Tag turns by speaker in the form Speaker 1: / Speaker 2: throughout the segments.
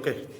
Speaker 1: Okay.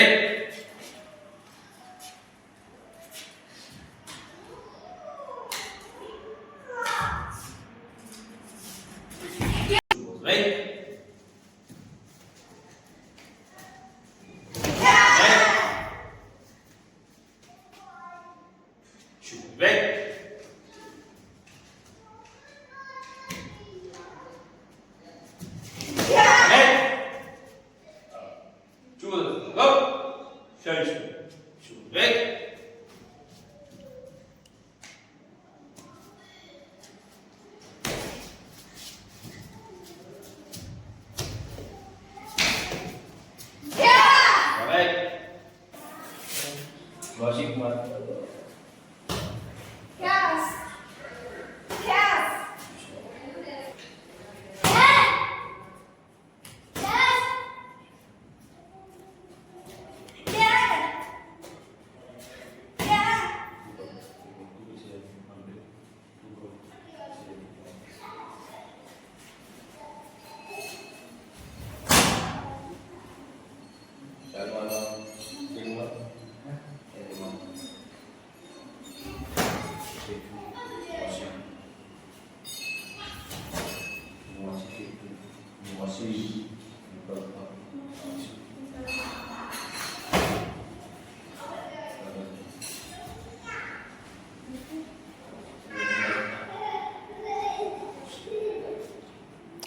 Speaker 1: Correct?
Speaker 2: 下一
Speaker 1: 组，准备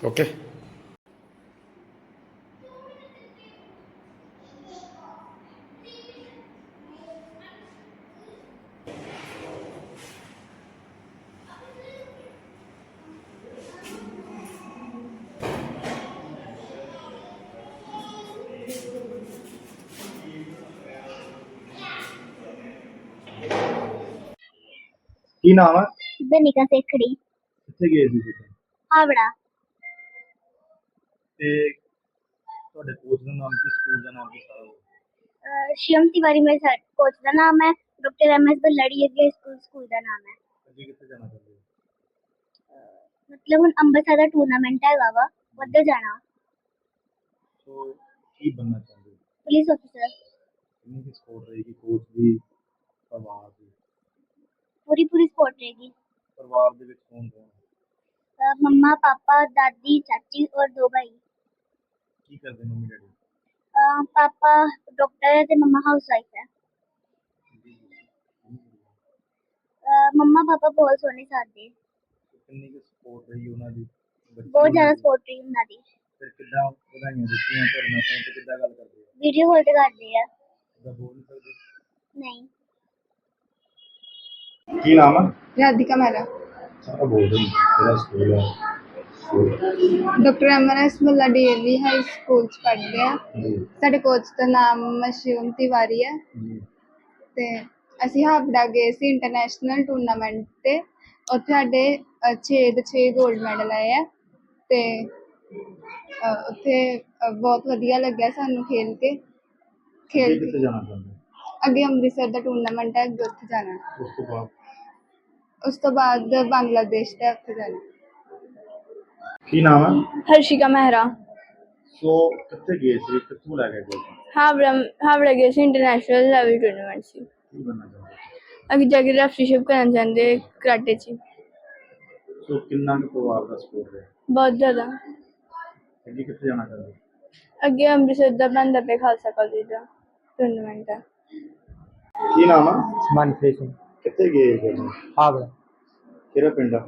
Speaker 3: Okay.
Speaker 4: ਕੀ ਨਾਮ ਹੈ
Speaker 2: ਦਨਿਕਾ ਸੇਖੜੀ।
Speaker 4: ਕਿੱਥੇ ਗਏ ਸੀ ਤੁਸੀਂ?
Speaker 2: ਹਾਵੜਾ।
Speaker 4: ਤੇ ਤੁਹਾਡੇ ਕੋਚ ਦਾ ਨਾਮ ਕੀ ਸਕੂਲ ਦਾ ਨਾਮ ਕੀ ਸਾਰਾ?
Speaker 2: ਅਹ ਸ਼ਿਵਮ ਤਿਵਾਰੀ ਮੇਰੇ ਸਰ ਕੋਚ ਦਾ ਨਾਮ ਹੈ। ਡਾਕਟਰ ਐਮ ਐਸ ਬੱਲੜੀ ਅੱਗੇ ਸਕੂਲ ਸਕੂਲ ਦਾ ਨਾਮ ਹੈ।
Speaker 4: ਅੱਗੇ ਕਿੱਥੇ ਜਾਣਾ ਚਾਹੁੰਦੇ ਹੋ?
Speaker 2: ਮਤਲਬ ਹੁਣ ਅੰਮ੍ਰਿਤਸਰ ਦਾ ਟੂਰਨਾਮੈਂਟ ਹੈਗਾ ਵਾ ਉੱਧਰ ਜਾਣਾ।
Speaker 4: ਸੋ ਕੀ ਬਣਨਾ ਚਾਹੁੰਦੇ ਹੋ?
Speaker 2: ਪੁਲਿਸ ਅਫਸਰ
Speaker 4: ਕਿੰਨੀ ਕੀ ਰਹੇਗੀ ਕੋਚ ਦੀ ਪਰਿਵਾਰ ਦੀ?
Speaker 2: ਪੂਰੀ ਪੂਰੀ ਸਪੋਰਟ ਰਹੇਗੀ।
Speaker 4: ਪਰਿਵਾਰ ਦੇ ਵਿੱਚ ਕੌਣ ਕੌਣ ਹੈ?
Speaker 2: ਅ, ਮੰਮਾ ਪਾਪਾ ਦਾਦੀ ਚਾਚੀ ਔਰ ਦੋ
Speaker 4: ਕੀ ਕਰਦੇ ਮੰਮੀ ਡੈਡੀ?
Speaker 2: ਅ, ਪਾਪਾ ਡਾਕਟਰ ਹੈ ਤੇ ਮੰਮਾ ਹਾਊਸ ਵਾਈਫ ਹੈ। ਅ, ਮੰਮਾ ਪਾਪਾ ਬਹੁਤ ਸੋਹਣੇ ਸਾਦੇ
Speaker 4: ਕਿੰਨੀ ਕੁ ਸਪੋਰਟ ਰਹੀ ਉਹਨਾਂ ਦੀ?
Speaker 2: ਬਹੁਤ ਜ਼ਿਆਦਾ ਸਪੋਰਟ ਰਹੀ ਉਹਨਾਂ ਦੀ।
Speaker 4: ਫਿਰ ਕਿੱਦਾਂ ਵਧਾਈਆਂ ਦਿੱਤੀਆਂ ਤੁਹਾਡੇ ਕਿੱਦਾਂ ਗੱਲ ਕਰਦੇ ਹੋ
Speaker 2: ਵੀਡੀਓ ਕਾਲ ਤੇ ਕਰਦੇ ਆ।
Speaker 4: ਨਹੀਂ। ਕੀ ਨਾਮ ਹੈ
Speaker 5: ਰਾਧਿਕਾ ਮਹਿਰਾ
Speaker 4: ਸਾਰਾ ਬੋਲ ਰਹੀ ਤੇਰਾ ਸਕੂਲ ਹੈ
Speaker 5: doctor MNS Mulla DAV high school ਚ ਪੜ੍ਹਦੇ ਆ। ਸਾਡੇ ਕੋਚ ਦਾ ਨਾਮ ਮਸ਼ੂਮ ਤਿਵਾਰੀ ਹੈ ਤੇ ਅਸੀਂ ਹਾਵੜਾ ਗਏ ਸੀ ਇੰਟਰਨੈਸ਼ਨਲ ਟੂਰਨਾਮੈਂਟ ਤੇ। ਉੱਥੇ ਸਾਡੇ 6 ਦੇ 6 골ਡ ਮੈਡਲ ਆਏ ਆ। ਤੇ ਉੱਥੇ ਬਹੁਤ ਵਧੀਆ ਲੱਗਿਆ ਸਾਨੂੰ ਖੇਲ ਕੇ। ਖੇਲ ਕੇ
Speaker 4: ਜਾਣਾ ਚਾਹੁੰਦੇ
Speaker 5: ਅੱਗੇ ਅੰਮ੍ਰਿਤਸਰ ਦਾ ਟੂਰਨਾਮੈਂਟ ਹੈ ਅੱਗੇ ਉੱਥੇ ਜਾਣਾ।
Speaker 4: ਉਸ ਤੋਂ ਬਾਅਦ?
Speaker 5: ਉਸ ਤੋਂ ਬਾਅਦ ਬੰਗਲਾਦੇਸ਼ ਦਾ ਉੱਥੇ ਜਾਣਾ।
Speaker 4: ਕੀ ਨਾਮ ਹੈ?
Speaker 6: ਹਰਸ਼ਿਕਾ ਮਹਿਰਾ।
Speaker 4: ਸੋ ਕਿੱਥੇ ਗਏ ਸੀ? ਕਿੱਥੋਂ ਲੈ ਕੇ ਗਏ ਸੀ?
Speaker 6: ਹਾਵੜਾ ਹਾਵੜਾ ਗਏ ਸੀ ਇੰਟਰਨੈਸ਼ਨਲ ਲੈਵਲ ਟੂਰਨਾਮੈਂਟ ਸੀ।
Speaker 4: ਕੀ ਬਣਨਾ ਚਾਹੁੰਦੇ
Speaker 6: ਅੱਗੇ ਜਾ ਕੇ ਰੈਫਰੀਸ਼ਿਪ ਕਰਨ ਜਾਂਦੇ ਕਰਾਟੇ 'ਚ।
Speaker 4: ਸੋ ਕਿੰਨਾ ਕੁ ਪਰਿਵਾਰ ਦਾ ਸਪੋਰਟ ਹੈ
Speaker 6: ਬਹੁਤ ਜ਼ਿਆਦਾ।
Speaker 4: ਅੱਗੇ ਕਿੱਥੇ ਜਾਣਾ ਚਾਹੁੰਦੇ
Speaker 6: ਅੱਗੇ ਅੰਮ੍ਰਿਤਸਰ ਦਾ ਬਣਦਾ ਪਿਆ ਖਾਲਸਾ ਕਾਲਜ ਦਾ ਟੂਰਨਾਮੈਂਟ ਹੈ।
Speaker 4: ਕੀ ਨਾਮ ਹੈ
Speaker 7: ਮਨਪ੍ਰੀਤ ਸਿੰਘ।
Speaker 4: ਕਿੱਥੇ ਗਏ ਤੁਸੀਂ?
Speaker 7: ਹਾਵੜਾ
Speaker 4: ਕਿਹੜਾ ਪਿੰਡ ਆ?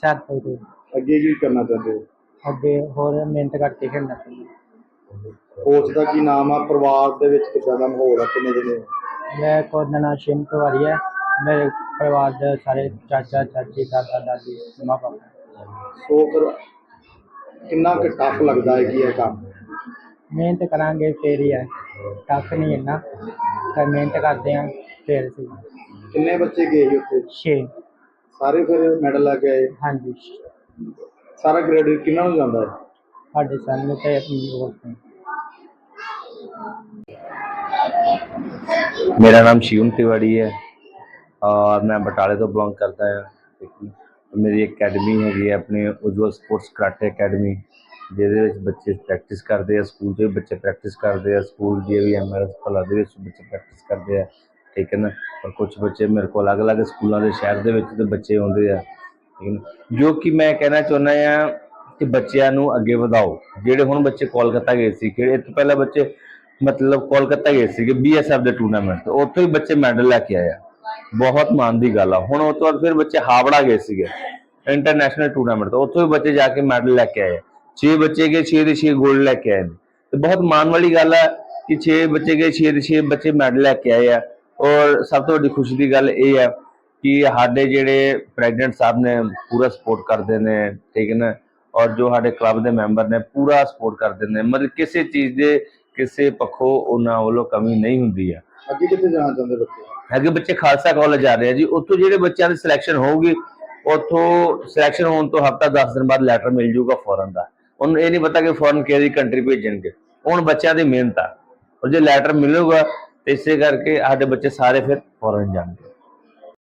Speaker 7: ਸ਼ਾਦਪੁਰ
Speaker 4: ਅੱਗੇ ਕੀ ਕਰਨਾ ਚਾਹੁੰਦੇ ਹੋ?
Speaker 3: ਅੱਗੇ ਹੋਰ ਮਿਹਨਤ ਕਰਕੇ ਖੇਡਣਾ ਚਾਹੁੰਦਾ
Speaker 4: ਕੋਚ ਦਾ ਕੀ ਨਾਮ ਆ? ਪਰਿਵਾਰ ਦੇ ਵਿੱਚ ਕਿੱਦਾਂ ਦਾ ਮਾਹੌਲ ਆ? ਕਿੰਨੇ ਹੋ?
Speaker 3: ਮੈਂ ਕੋਚ ਦਾ ਨਾਮ ਸ਼ਿਮ ਤਿਵਾੜੀ ਹੈ ਮੇਰੇ ਪਰਿਵਾਰ ਦੇ ਸਾਰੇ ਚਾਚਾ ਚਾਚੀ ਦਾਦਾ ਦਾਦੀ ਮਾਂ ਬਾਪ।
Speaker 4: ਸੋ ਫਿਰ ਕਿੰਨਾ ਕੁ ਟਫ ਲੱਗਦਾ ਹੈ ਕਿ ਇਹ ਕੰਮ?
Speaker 3: ਮਿਹਨਤ ਕਰਾਂਗੇ ਫੇਰ ਹੀ ਹੈ ਟੱਫ ਨਹੀਂ ਇੰਨਾ। ਕਰ ਮਿਹਨਤ ਕਰਦੇ ਆ ਫਿਰ ਅਸੀਂ
Speaker 4: ਕਿੰਨੇ ਬੱਚੇ ਗਏ ਸੀ ਉੱਥੇ?
Speaker 3: 6
Speaker 4: ਸਾਰੇ ਫਿਰ ਮੈਡਲ ਲੱਗ ਗਏ
Speaker 3: ਹਾਂਜੀ।
Speaker 4: ਸਾਰਾ ਕ੍ਰੈਡਿਟ ਕਿਹਨਾਂ ਨੂੰ ਜਾਂਦਾ? ਹੈ
Speaker 3: ਸਾਡੇ ਸਾਹਮਣੇ ਤੇ ਆਪਣੀ
Speaker 7: ਦੋਸਤ ਨੇ ਮੇਰਾ ਨਾਮ ਸ਼ਿਵਮ ਤਿਵਾੜੀ ਹੈ। ਔਰ ਮੈਂ ਬਟਾਲੇ ਤੋਂ ਬਿਲੋਂਗ ਕਰਦਾ ਹਾਂ। ਮੇਰੀ ਅਕੈਡਮੀ ਹੈਗੀ ਹੈ ਆਪਣੇ ਉਜਵਲ ਸਪੋਰਟਸ ਕਰਾਟੇ ਅਕੈਡਮੀ ਜਿਹਦੇ ਵਿੱਚ ਬੱਚੇ ਪ੍ਰੈਕਟਿਸ ਕਰਦੇ ਆ ਸਕੂਲ 'ਚ ਵੀ ਬੱਚੇ ਪ੍ਰੈਕਟਿਸ ਕਰਦੇ ਆ ਸਕੂਲ ਦੀ ਵੀ ਐਮਆਰਐਸ ਭਲਾ ਦੇ ਵਿੱਚ ਬੱਚੇ ਪ੍ਰੈਕਟਿਸ ਕਰਦੇ ਆ, ਠੀਕ ਹੈ ਨਾ? ਪਰ ਕੁਝ ਬੱਚੇ ਮੇਰੇ ਕੋਲ ਅਲੱਗ-ਅਲੱਗ ਸਕੂਲਾਂ ਦੇ ਸ਼ਹਿਰ ਦੇ ਵਿੱਚ ਤੇ ਬੱਚੇ ਆਉਂਦੇ ਆ, ਠੀਕ ਹੈ ਨਾ? ਜੋ ਕਿ ਮੈਂ ਕਹਿਣਾ ਚਾਹੁੰਦਾ ਆ ਕਿ ਬੱਚਿਆਂ ਨੂੰ ਅੱਗੇ ਵਧਾਓ। ਜਿਹੜੇ ਹੁਣ ਬੱਚੇ ਕੋਲਕਾਤਾ ਗਏ ਸੀ, ਕਿਹੜੇ ਇਹ ਤੋਂ ਪਹਿਲਾਂ ਬੱਚੇ ਮਤਲਬ ਕੋਲਕਾਤਾ ਗਏ ਸੀਗੇ ਬੀਐਸਐਫ ਦੇ ਟੂਰਨਾਮੈਂਟ ਤੇ ਉੱਥੇ ਵੀ ਬੱਚੇ ਮੈਡਲ ਲੈ ਕੇ ਆਏ ਆ। ਬਹੁਤ ਮਾਣ ਦੀ ਗੱਲ ਆ। ਹੁਣ ਉਹ ਤੋਂ ਬਾਅਦ ਫਿਰ ਬੱਚੇ ਹਾਵੜਾ ਗਏ ਸੀਗੇ ਇੰਟਰਨੈਸ਼ਨਲ ਟੂਰਨਾਮੈਂਟ ਤੋਂ ਉੱਥੋਂ ਵੀ ਬੱਚੇ ਜਾ ਕੇ ਮੈਡਲ ਲੈ ਕੇ ਆਏ 6 ਬੱਚੇ ਗਏ 6 ਦੇ 6 골ਡ ਲੈ ਕੇ ਆਏ ਨੇ। ਤੇ ਬਹੁਤ ਮਾਣ ਵਾਲੀ ਗੱਲ ਹੈ ਕਿ 6 ਬੱਚੇ ਗਏ 6 ਦੇ 6 ਬੱਚੇ ਮੈਡਲ ਲੈ ਕੇ ਆਏ ਆ। ਔਰ ਸਭ ਤੋਂ ਵੱਡੀ ਖੁਸ਼ੀ ਦੀ ਗੱਲ ਇਹ ਹੈ ਕਿ ਸਾਡੇ ਜਿਹੜੇ ਪ੍ਰੈਜ਼ੀਡੈਂਟ ਸਾਹਿਬ ਨੇ ਪੂਰਾ ਸਪੋਰਟ ਕਰਦੇ ਨੇ ਠੀਕ ਹੈ ਨਾ? ਔਰ ਜੋ ਸਾਡੇ ਕਲੱਬ ਦੇ ਮੈਂਬਰ ਨੇ ਪੂਰਾ ਸਪੋਰਟ ਕਰਦੇ ਨੇ। ਮਤਲਬ ਕਿਸੇ ਚੀਜ਼ ਦੇ ਕਿਸੇ ਪੱਖੋਂ ਉਹਨਾਂ ਵੱਲੋਂ ਕਮੀ ਨਹੀਂ ਹੁੰਦੀ ਹੈ
Speaker 4: ਅੱਗੇ ਕਿੱਥੇ ਜਾਣਾ ਚਾਹੁੰਦੇ ਬੱਚੇ?
Speaker 7: ਅੱਗੇ ਬੱਚੇ ਖਾਲਸਾ ਕਾਲਜ ਜਾ ਰਹੇ ਆ ਜੀ। ਉੱਥੋਂ ਜਿਹੜੇ ਬੱਚਿਆਂ ਦੀ ਸਿਲੈਕਸ਼ਨ ਹੋਊਗੀ ਉੱਥੋਂ ਸਿਲੈਕਸ਼ਨ ਹੋਣ ਤੋਂ ਹਫਤਾ 10 ਦਿਨ ਬਾਅਦ ਲੈਟਰ ਮਿਲ ਜੂਗਾ ਫੋਰਨ ਦਾ। ਉਹਨੂੰ ਇਹ ਨਹੀਂ ਪਤਾ ਕਿ ਫੋਰਨ ਕਿਹੜੀ ਕੰਟਰੀ ਭੇਜਣਗੇ। ਹੁਣ ਬੱਚਿਆਂ ਦੀ ਮਿਹਨਤ ਆ। ਔਰ ਜੇ ਲੈਟਰ ਮਿਲੂਗਾ, ਤੇ ਇਸੇ ਕਰਕੇ ਸਾਡੇ ਬੱਚੇ ਸਾਰੇ ਫਿਰ ਫੋਰਨ ਜਾਣਗੇ।